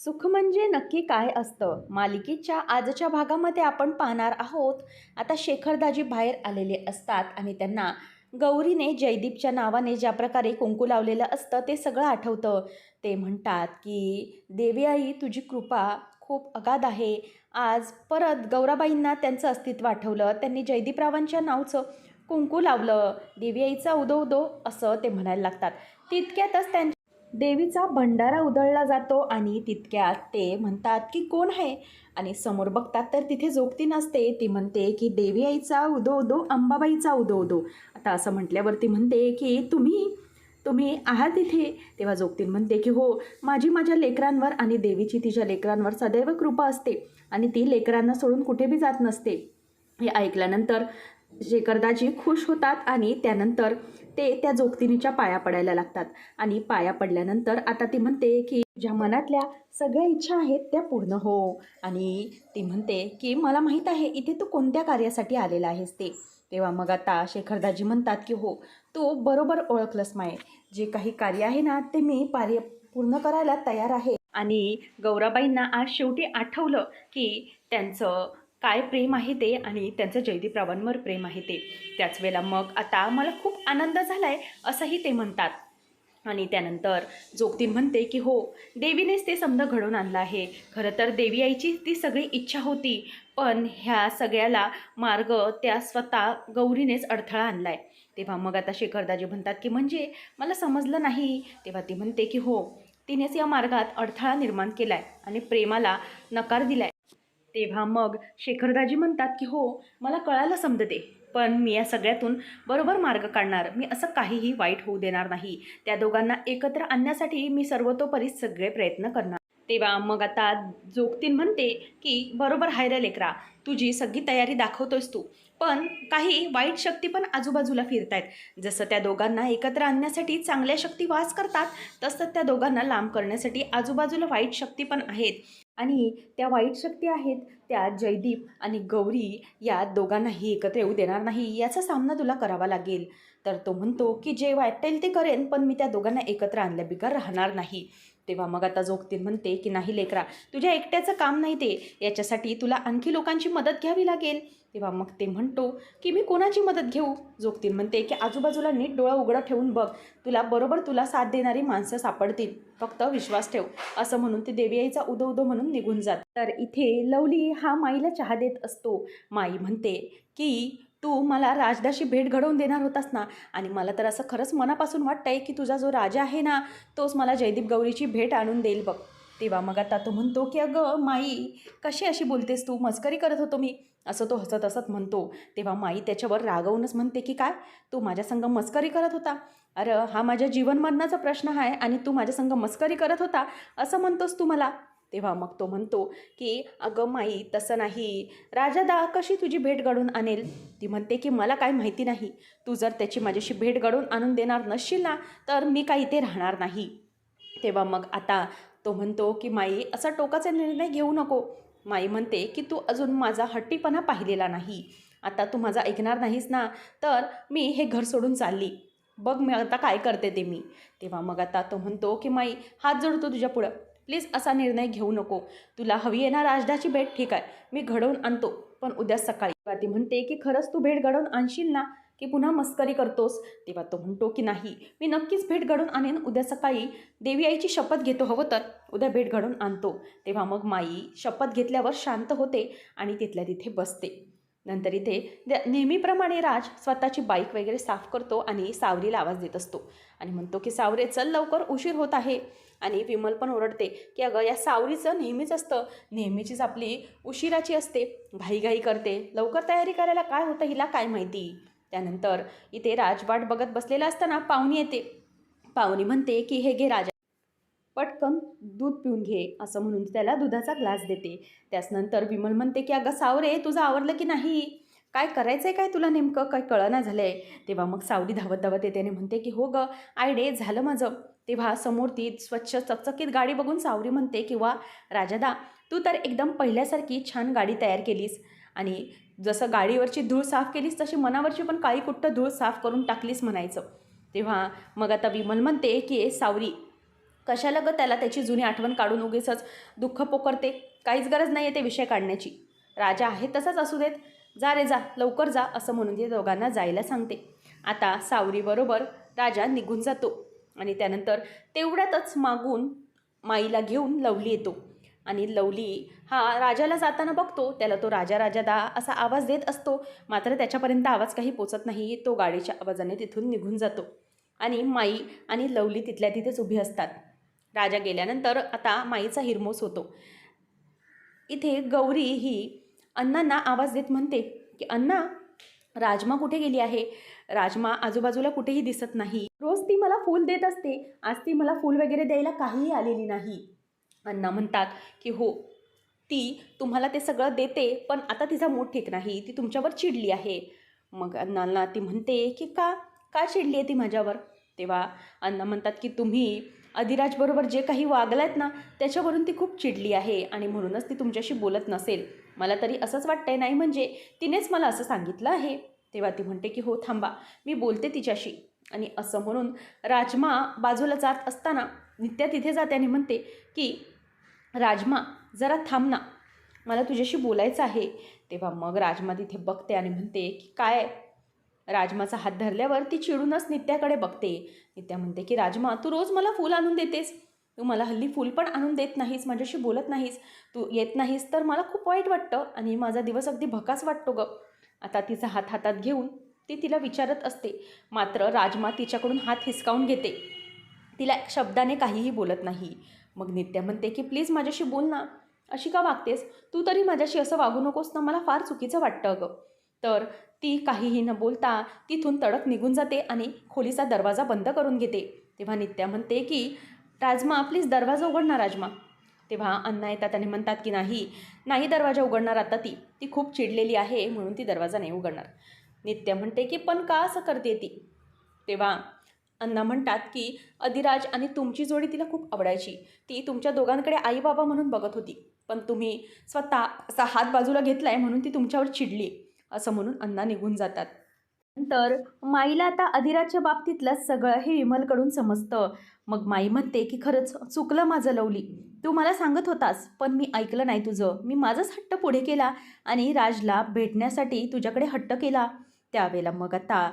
सुख म्हणजे नक्की काय असतं? मालिकेच्या आजच्या भागामध्ये आपण पाहणार आहोत. आता शेखरदाजी बाहेर आलेले असतात आणि त्यांना गौरीने जयदीपच्या नावाने ज्या प्रकारे कुंकू लावलेलं असतं ते सगळं आठवतं. ते म्हणतात की देवी आई तुझी कृपा खूप अगाध आहे. आज परत गौराबाईंना त्यांचं अस्तित्व आठवलं. त्यांनी जयदीपरावांच्या नावचं कुंकू लावलं. देवी आईचा उदो उदो असं ते म्हणायला लागतात. तितक्यातच त्यांच्या देवीचा भंडारा उधळला जातो आणि तितक्यात ते म्हणतात की कोण आहे? आणि समोर बघतात तर तिथे जोगती नसते ती म्हणते की देवी आईचा उदो उदो अंबाबाईचा उदो उदो. आता असं म्हटल्यावरती म्हणते की तुम्ही तुम्ही आहात तिथे तेव्हा जोगतीन म्हणते की हो माझी माझ्या लेकरांवर आणि देवीची तिच्या लेकरांवर सदैव कृपा असते आणि ती लेकरांना सोडून कुठे बी जात नसते. हे ऐकल्यानंतर शेकरदाजी खुश होतात आणि त्यानंतर ते त्या जोगतिनीच्या पाया पडायला लागतात. आणि पाया पडल्यानंतर आता ती म्हणते की ज्या मनातल्या सगळ्या इच्छा आहेत त्या पूर्ण हो. आणि ती म्हणते की मला माहीत आहे इथे तू कोणत्या कार्यासाठी आलेला आहेस ते? तेव्हा मग आता शेखरदाजी म्हणतात की हो तू बरोबर ओळखलंस माय. जे काही कार्य आहे ना ते मी कार्य पूर्ण करायला तयार आहे. आणि गौराबाईंना आज शेवटी आठवलं की त्यांचं काय प्रेम आहे ते आणि त्यांचं जयदीपरावांवर प्रेम आहे ते. त्याच वेळेला मग आता मला खूप आनंद झाला आहे असंही ते म्हणतात. आणि त्यानंतर जोगतीन म्हणते की हो देवीनेच ते समजा घडवून आणलं आहे. खरं तर देवी आईची ती सगळी इच्छा होती पण ह्या सगळ्याला मार्ग त्या स्वतः गौरीनेच अडथळा आणला आहे तेव्हा मग आता शेखरदाजी म्हणतात की म्हणजे मला समजलं नाही. तेव्हा ती म्हणते की हो तिनेच या मार्गात अडथळा निर्माण केला आहे आणि प्रेमाला नकार दिला आहे तेव्हा मग शेखरदाजी म्हणतात की हो मला कळायला समजते पण मी या सगळ्यातून बरोबर मार्ग काढणार. मी असं काहीही वाईट होऊ देणार नाही. त्या दोघांना एकत्र आणण्यासाठी मी सर्वतोपरी सगळे प्रयत्न करणार. तेव्हा मग आता जोगतीन म्हणते की बरोबर हाय लेकरा तुझी सगळी तयारी दाखवतोस तू. पण काही वाईट शक्ती पण आजूबाजूला फिरत आहेत जसं त्या दोघांना एकत्र आणण्यासाठी चांगल्या शक्ती वास करतात तसं त्या दोघांना लांब करण्यासाठी आजूबाजूला वाईट शक्ती पण आहेत. आणि त्या वाईट शक्ती आहेत त्या जयदीप आणि गौरी या दोघांनाही एकत्र येऊ देणार नाही याचा सामना तुला करावा लागेल. तर तो म्हणतो की जे वाटेल ते करेन पण मी त्या दोघांना एकत्र आणल्याबिगर राहणार नाही. तेव्हा मग आता जोगतीन म्हणते की नाही लेकरा तुझ्या एकट्याचं काम नाही ते. याच्यासाठी तुला आणखी लोकांची मदत घ्यावी लागेल. तेव्हा मग ते म्हणतो की मी कोणाची मदत घेऊ? जोगतीन म्हणते की आजूबाजूला नीट डोळा उघडा ठेवून बघ. तुला बरोबर तुला साथ देणारी माणसं सापडतील. फक्त विश्वास ठेव. असं म्हणून ते देवी आईचा उदो उदो म्हणून निघून जात. तर इथे लवली हा माईला चहा देत असतो. माई म्हणते की तू मला राजदाशी भेट घडवून देणार होतास ना आणि मला तर असं खरंच मनापासून वाटतंय की तुझा जो राजा आहे ना तोच मला जयदीप गौरीची भेट आणून देईल बघ. तेव्हा मग आता तो म्हणतो की अगं माई कशी अशी बोलतेस तू? मस्करी करत होतो मी. असं तो हसत हसत म्हणतो तेव्हा माई त्याच्यावर रागवूनच म्हणते की काय? तू माझ्या संग मस्करी करत होता. अरे हा माझ्या जीवनमरणाचा प्रश्न आहे आणि तू माझ्या संग मस्करी करत होता असं म्हणतोस तू मला? तेव्हा मग तो म्हणतो की अगं माई तसं नाही. राजादा कशी तुझी भेट घडून आणेल? ती म्हणते की मला काय माहिती नाही. तू जर त्याची माझ्याशी भेट घडवून आणून देणार नसशील ना तर मी काही इथे राहणार नाही. तेव्हा मग आता तो म्हणतो की माई असा टोकाचा निर्णय घेऊ नको. माई म्हणते की तू अजून माझा हट्टीपणा पाहिलेला नाही. आता तू माझा ऐकणार नाहीस ना तर मी हे घर सोडून चालली. बघ मी आता काय करते ते मी. तेव्हा मग आता तो म्हणतो की माई हात जोडतो तुझ्या पुढं. प्लीज असा निर्णय घेऊ नको. तुला हवी आहे ना राजदाची भेट ठीक आहे. मी घडवून आणतो. पण उद्या सकाळी. ती म्हणते की खरंच तू भेट घडवून आणशील ना? की पुन्हा मस्करी करतोस? तेव्हा तो म्हणतो की नाही मी नक्कीच भेट घडून आणेन. उद्या सकाळी देवी आईची शपथ घेतो हवं तर. उद्या भेट घडून आणतो. तेव्हा मग माई शपथ घेतल्यावर शांत होते आणि तिथल्या तिथे बसते. नंतर इथे द- नेहमीप्रमाणे राज स्वतःची बाईक वगैरे साफ करतो आणि सावरीला आवाज देत असतो. आणि म्हणतो की सावरे चल लवकर उशीर होत आहे. आणि विमल पण ओरडते की अगं या सावरीचं नेहमीच असतं. नेहमीचीच आपली उशिराची असते. घाईघाई करते. लवकर तयारी करायला काय होतं हिला काय माहिती? त्यानंतर इथे राजवाट बघत बसलेला असताना पाहुणी येते. पाहुणी म्हणते की हे घे राजा. पटकन दूध पिऊन घे असं म्हणून त्याला दुधाचा ग्लास देते. त्याचनंतर विमल म्हणते की अगं सावरे तुझं आवरलं की नाही? काय करायचं आहे काय तुला नेमकं? काय कळना झालं आहे तेव्हा मग सावली धावत धावत येते आणि म्हणते की हो गं आयडे झालं माझं. तेव्हा समोर ती स्वच्छ चकचकीत गाडी बघून सावरी म्हणते किंवा राजादा तू तर एकदम पहिल्यासारखी छान गाडी तयार केलीस. आणि जसं गाडीवरची धूळ साफ केलीस तशी मनावरची पण काळी कुठं धूळ साफ करून टाकलीस म्हणायचं. तेव्हा मग आता विमल म्हणते की ए सावरी कशाला ग त्याला त्याची जुनी आठवण काढून उगीचच दुःख पोकरते काहीच गरज नाही आहे ते विषय काढण्याची. राजा आहे तसाच असू देत. जा रे जा लवकर जा असं म्हणून ते दोघांना जायला सांगते. आता सावरीबरोबर राजा निघून जातो आणि त्यानंतर तेवढ्यातच मागून माईला घेऊन लवली येतो. आणि लवली हा राजाला जाताना बघतो त्याला तो राजा राजा दा असा आवाज देत असतो. मात्र त्याच्यापर्यंत आवाज काही पोचत नाही तो गाडीच्या आवाजाने तिथून निघून जातो. आणि माई आणि लवली तिथल्या तिथेच उभी असतात. राजा गेल्यानंतर आता माईचा हिरमोस होतो. इथे गौरी ही अण्णांना आवाज देत म्हणते की अण्णा राजमा कुठे गेली आहे? राजमा आजूबाजूला कुठेही दिसत नाही. रोज ती मला फूल देत असते. आज ती मला फूल वगैरे द्यायला काहीही आलेली नाही. अण्णा म्हणतात की हो ती तुम्हाला ते सगळं देते पण आता तिचा मूड ठीक नाही. ती तुमच्यावर चिडली आहे. मग अण्णांना ती म्हणते की का का चिडली आहे ती माझ्यावर? तेव्हा अण्णा म्हणतात की तुम्ही अधिराजबरोबर जे काही वागलात ना त्याच्यावरून ती खूप चिडली आहे आणि म्हणूनच ती तुमच्याशी बोलत नसेल. मला तरी असंच वाटतंय नाही म्हणजे तिनेच मला असं सांगितलं आहे. तेव्हा ती म्हणते की हो थांबा मी बोलते तिच्याशी. आणि असं म्हणून राजमा बाजूला जात असताना नित्या तिथे जाते आणि म्हणते की राजमा जरा थांब ना. मला तुझ्याशी बोलायचं आहे. तेव्हा मग राजमा तिथे बघते आणि म्हणते की काय? राजमाचा हात धरल्यावर ती चिडूनच नित्याकडे बघते. नित्या म्हणते की राजमा तू रोज मला फूल आणून देतेस. तू मला हल्ली फूल पण आणून देत नाहीस माझ्याशी बोलत नाहीस. तू येत नाहीस तर मला खूप वाईट वाटतं आणि माझा दिवस अगदी भकास वाटतो ग. आता तिचा हात हातात घेऊन ती तिला विचारत असते. मात्र राजमा तिच्याकडून हात हिसकावून घेते. तिला शब्दाने काहीही बोलत नाही. मग नित्या म्हणते की प्लीज माझ्याशी बोल ना. अशी का वागतेस? तू तरी माझ्याशी असं वागू नकोस ना मला फार चुकीचं वाटतं अगं तर ती काहीही न बोलता तिथून तडक निघून जाते आणि खोलीचा दरवाजा बंद करून घेते. तेव्हा नित्या म्हणते की राजमा प्लीज दरवाजा उघड ना राजमा. तेव्हा अण्णा येतात आणि म्हणतात की नाही नाही दरवाजा उघडणार आता ती. ती खूप चिडलेली आहे म्हणून ती दरवाजा नाही उघडणार. नित्या म्हणते की पण का असं करते ती? तेव्हा अण्णा म्हणतात की अधिराज आणि तुमची जोडी तिला खूप आवडायची. ती तुमच्या दोघांकडे आई बाबा म्हणून बघत होती. पण तुम्ही स्वतः असा हात बाजूला घेतला आहे म्हणून ती तुमच्यावर चिडली असं म्हणून अण्णा निघून जातात. नंतर माईला आता अधिराजच्या बाबतीतलं सगळं हे विमलकडून समजतं. मग माई म्हणते की खरंच चुकलं माझं लवली. तू मला सांगत होतास पण मी ऐकलं नाही तुझं. मी माझाच हट्ट पुढे केला आणि राजला भेटण्यासाठी तुझ्याकडे हट्ट केला. त्यावेळेला मग आता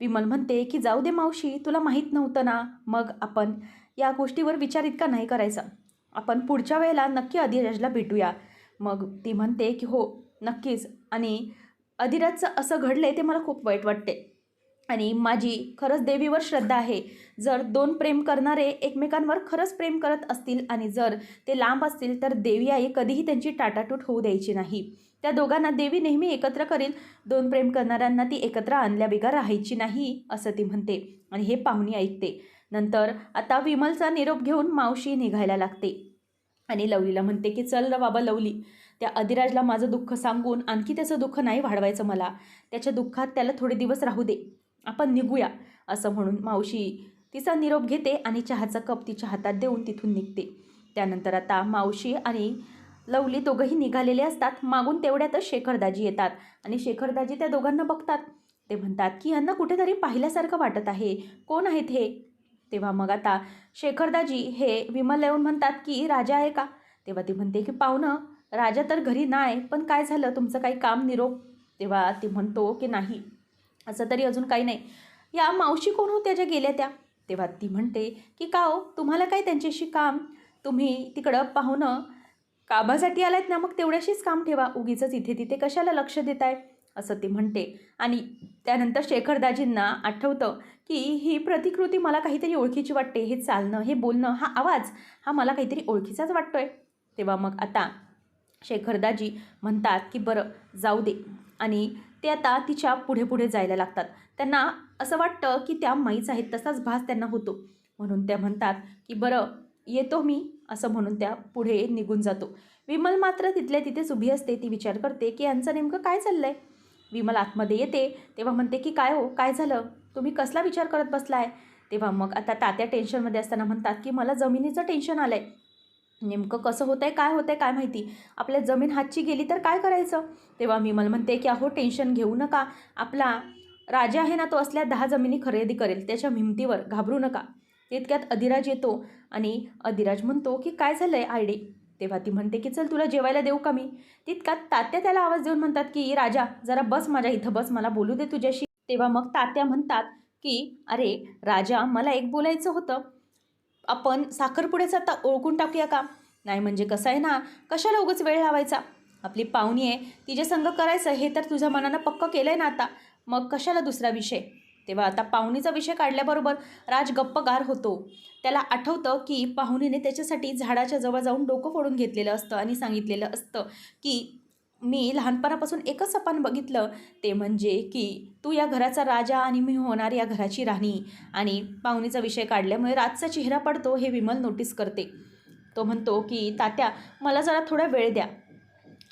विमल म्हणते की जाऊ दे मावशी तुला माहीत नव्हतं ना. मग आपण या गोष्टीवर विचार इतका नाही करायचा. आपण पुढच्या वेळेला नक्की अधिराजला भेटूया. मग ती म्हणते की हो नक्कीच. आणि अधिराजचं असं घडलं आहे ते मला खूप वाईट वाटते. आणि माझी खरंच देवीवर श्रद्धा आहे. जर दोन प्रेम करणारे एकमेकांवर खरंच प्रेम करत असतील आणि जर ते लांब असतील तर देवी आई कधीही त्यांची टाटाटूट होऊ द्यायची नाही. त्या दोघांना देवी नेहमी एकत्र करेल. दोन प्रेम करणाऱ्यांना ती एकत्र आणल्याबिगर राहायची नाही असं ती म्हणते आणि हे पाहुणी ऐकते. नंतर आता विमलचा निरोप घेऊन मावशी निघायला लागते. आणि लवलीला म्हणते की चल र बाबा लवली त्या अधिराजला माझं दुःख सांगून आणखी त्याचं दुःख नाही वाढवायचं मला. त्याच्या दुःखात त्याला थोडे दिवस राहू दे. आपण निघूया असं म्हणून मावशी तिचा निरोप घेते आणि चहाचा कप तिच्या हातात देऊन तिथून निघते. त्यानंतर आता मावशी आणि लवली दोघंही निघालेले असतात. मागून तेवढ्यातच शेखरदाजी येतात आणि शेखरदाजी त्या दोघांना बघतात. ते म्हणतात की यांना कुठेतरी पाहिल्यासारखं वाटत आहे. कोण आहेत हे? तेव्हा मग आता शेखरदाजी हे विमल येऊन म्हणतात की राजा आहे का? तेव्हा ती म्हणते की पाहुणं राजा तर घरी नाही पण काय झालं? तुमचं काही काम निरोप तेव्हा ती म्हणतो की नाही असं तरी अजून काही नाही. या मावशी कोण होत्या ज्या गेल्या त्या? तेव्हा ती म्हणते की का हो? तुम्हाला काय त्यांच्याशी काम? तुम्ही तिकडं पाहुणं कामासाठी आलायत ना मग तेवढ्याशीच काम ठेवा. उगीच इथे तिथे कशाला लक्ष देत आहे असं ती म्हणते. आणि त्यानंतर शेखरदाजींना आठवतं की ही प्रतिकृती मला काहीतरी ओळखीची वाटते. हे चालणं हे बोलणं हा आवाज हा मला काहीतरी ओळखीचाच वाटतोय. तेव्हा मग आता शेखरदाजी म्हणतात की बरं जाऊ दे. आणि ते आता तिच्या पुढे पुढे जायला लागतात. त्यांना असं वाटतं की त्या माईच आहेत तसाच भास त्यांना होतो. म्हणून त्या म्हणतात की बरं येतो मी. असं म्हणून त्या पुढे निघून जातो. विमल मात्र तिथल्या तिथेच उभी असते. ती विचार करते की यांचं नेमकं काय चाललं आहे विमल आतमध्ये येते. तेव्हा म्हणते की काय हो? काय झालं? तुम्ही कसला विचार करत बसलाय? तेव्हा मग आता तात्या टेन्शनमध्ये असताना म्हणतात की मला जमिनीचं टेन्शन आलं आहे नेमकं कसं होतं आहे काय होतं आहे काय माहिती? आपल्या जमीन हातची गेली तर काय करायचं? तेव्हा विमल म्हणते की अहो टेन्शन घेऊ नका. आपला राजा आहे ना तो असल्या दहा जमिनी खरेदी करेल. त्याच्या हिमतीवर घाबरू नका. तितक्यात अधिराज येतो आणि अधिराज म्हणतो की काय झालं आहे आयडे तेव्हा ती म्हणते की चल तुला जेवायला देऊ का मी? तितक्यात तात्या त्याला आवाज देऊन म्हणतात की राजा जरा बस माझ्या इथं बस मला बोलू दे तुझ्याशी. तेव्हा मग तात्या म्हणतात की अरे राजा मला एक बोलायचं होतं. आपण साखरपुड्याचं आता ओळखून टाकूया का? नाही म्हणजे कसं आहे ना कशाला उगाच वेळ लावायचा? आपली पाहुणी आहे तिच्या संग करायचं हे तर तुझ्या मनानं पक्क केलं आहे ना आता. मग कशाला दुसरा विषय? तेव्हा आता पाहुणीचा विषय काढल्याबरोबर राज गप्पगार होतो. त्याला आठवतं की पाहुणीने त्याच्यासाठी झाडाच्या जवळ जाऊन डोकं फोडून घेतलेलं असतं आणि सांगितलेलं असतं की मी लहानपणापासून एकच सपान बघितलं. ते म्हणजे की तू या घराचा राजा आणि मी होणार या घराची राणी. आणि पाहुणीचा विषय काढल्यामुळे राजचा चेहरा पडतो हे विमल नोटीस करते. तो म्हणतो की तात्या मला जरा थोडा वेळ द्या.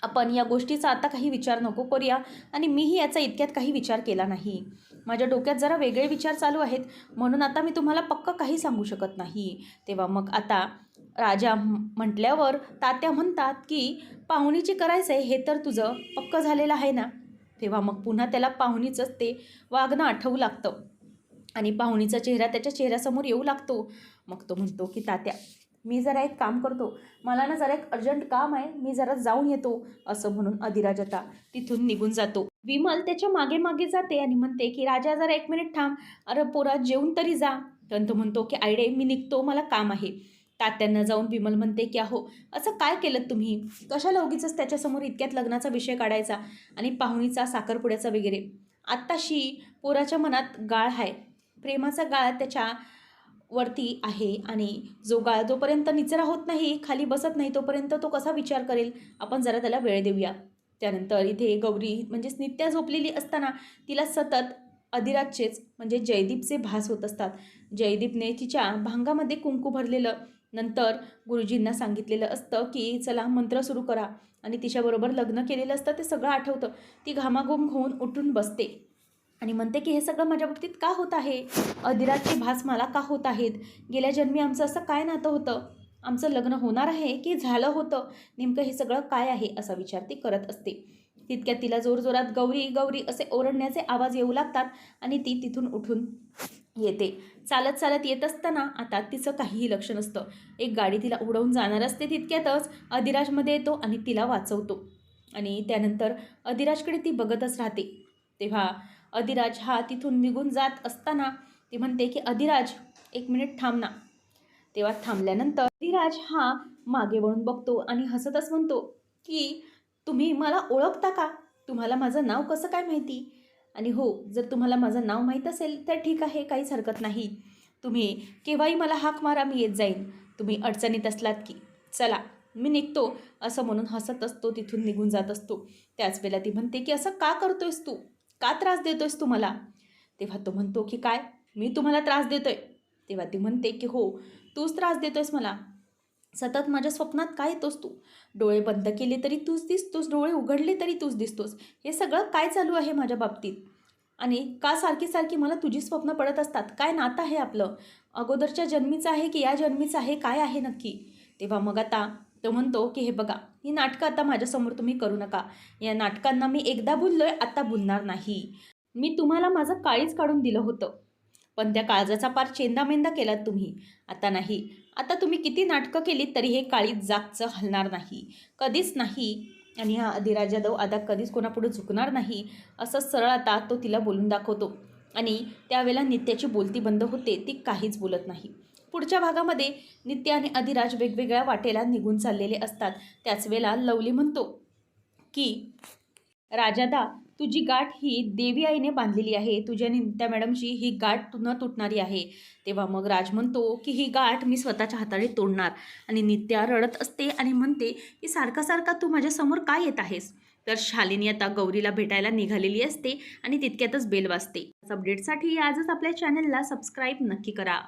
आपण या गोष्टीचा आता काही विचार नको करूया आणि मीही याचा इतक्यात काही विचार केला नाही. माझ्या डोक्यात जरा वेगळे विचार चालू आहेत. म्हणून आता मी तुम्हाला पक्क काही सांगू शकत नाही. तेव्हा मग आता राजा म्हटल्यावर तात्या म्हणतात की पाहुणीचे करायचं आहे हे तर तुझं पक्क झालेलं आहे ना? तेव्हा मग पुन्हा त्याला पाहुणीचंच ते वागणं आठवू लागतं. आणि पाहुणीचा चेहरा त्याच्या चेहऱ्यासमोर येऊ लागतो. मग तो म्हणतो की तात्या मी जरा एक काम करतो. मला ना जरा एक अर्जंट काम आहे. मी जरा जाऊन येतो असं म्हणून अधिराजता तिथून निघून जातो. विमल त्याच्यामागे मागे जाते आणि म्हणते की राजा जरा एक मिनिट थांब. अरे पोरा जेवून तरी जा. तर तो म्हणतो की आयडे मी निघतो. मला काम आहे. तात्यांना जाऊन विमल म्हणते की अहो असं काय केलं तुम्ही? कशाला उगीच त्याच्यासमोर इतक्यात लग्नाचा विषय काढायचा आणि पाहुणीचा साखरपुड्याचा वगैरे? आत्ताशी पोराच्या मनात गाळ आहे. प्रेमाचा गाळ त्याच्या वरती आहे आणि जो गाळ जोपर्यंत निचरा होत नाही खाली बसत नाही तोपर्यंत तो कसा विचार करेल? आपण जरा त्याला वेळ देऊया. त्यानंतर इथे गौरी म्हणजेच नित्या झोपलेली असताना तिला सतत अधिराजचेच म्हणजे जयदीपचे भास होत असतात. जयदीपने तिच्या भांगामध्ये कुंकू भरलेलं नंतर गुरुजींना सांगितलेलं असतं की चला मंत्र सुरू करा. आणि तिच्याबरोबर लग्न केलेलं असतं ते सगळं आठवतं. ती घामाघूम होऊन उठून बसते. आणि म्हणते की हे सगळं माझ्या बाबतीत का होत आहे? अधिराजचे भास मला का होत आहेत? गेल्या जन्मी आमचं असं काय नातं होतं? आमचं लग्न होणार आहे की झालं होतं? नेमकं हे सगळं काय आहे? असा विचार ती करत असते. तितक्यात तिला जोरजोरात गौरी गौरी असे ओरडण्याचे आवाज येऊ लागतात आणि ती तिथून उठून येते. चालत चालत येत असताना आता तिचं काहीही लक्ष नसतं. एक गाडी तिला उडवून जाणार असते तितक्यातच अधिराजमध्ये येतो आणि तिला वाचवतो. आणि त्यानंतर अधिराजकडे ती बघतच राहते. तेव्हा अधिराज हा तिथून निघून जात असताना ती म्हणते की अधिराज एक मिनिट थांब ना. तेव्हा थांबल्यानंतर अधिराज हा मागे वळून बघतो आणि हसतच म्हणतो की तुम्ही मला ओळखता का? तुम्हाला माझं नाव कसं काय माहिती? आणि हो जर तुम्हाला माझं नाव माहीत असेल तर ठीक आहे काहीच हरकत नाही. तुम्ही केव्हाही मला हाक मारा मी येत जाईन. तुम्ही अडचणीत असलात की चला मी निघतो. असं म्हणून हसत असतो तिथून निघून जात असतो. त्याच वेळेला ती म्हणते की असं का करतोयस तू? का त्रास देतोयस तू मला तेव्हा तो म्हणतो की काय? मी तुम्हाला त्रास देतोय. तेव्हा ती म्हणते की हो तूच त्रास देतोयस मला. सतत माझ्या स्वप्नात काय येतोस तू? डोळे बंद केले तरी तूच दिसतोस डोळे उघडले तरी तूच दिसतोस. हे सगळं काय चालू आहे माझ्या बाबतीत? आणि का सारखी सारखी मला तुझी स्वप्न पडत असतात? काय नातं आहे आपलं? अगोदरच्या जन्मीचं आहे की या जन्मीचं आहे? काय आहे नक्की? तेव्हा मग आता तो म्हणतो की हे बघा ही नाटकं आता माझ्यासमोर तुम्ही करू नका. या नाटकांना मी एकदा भुललोय आता भुलणार नाही. मी तुम्हाला माझं काळीच काढून दिलं होतं. पण त्या काळजाचा पार चेंदामेंदा केलात तुम्ही. आता नाही. आता तुम्ही किती नाटकं केली तरी हे काळीच जागचं हलणार नाही. कधीच नाही. आणि हा अधिराज जाधव आता कधीच कोणापुढे झुकणार नाही असं सरळ आता तो तिला बोलून दाखवतो. आणि त्यावेळेला नित्याची बोलती बंद होते ती काहीच बोलत नाही. पुढच्या भागामध्ये नित्य आणि अधिराज वेगवेगळ्या वाटेला निघून चाललेले असतात. त्याच वेळेला लवली म्हणतो की राजादा तुझी गाठ ही देवी आईने बांधलेली आहे. तुझ्या नित्या मॅडमची ही गाठ न तुटणारी आहे. तेव्हा मग राज म्हणतो की ही गाठ मी स्वतःच्या हाताने तोडणार आणि नित्या रडत असते आणि म्हणते की सारखा सारखा तू माझ्यासमोर काय येत आहेस? तर शालिनी आता गौरीला भेटायला निघालेली असते आणि तितक्यातच बेल वाजते. अपडेटसाठी आजच आपल्या चॅनलला सबस्क्राईब नक्की करा.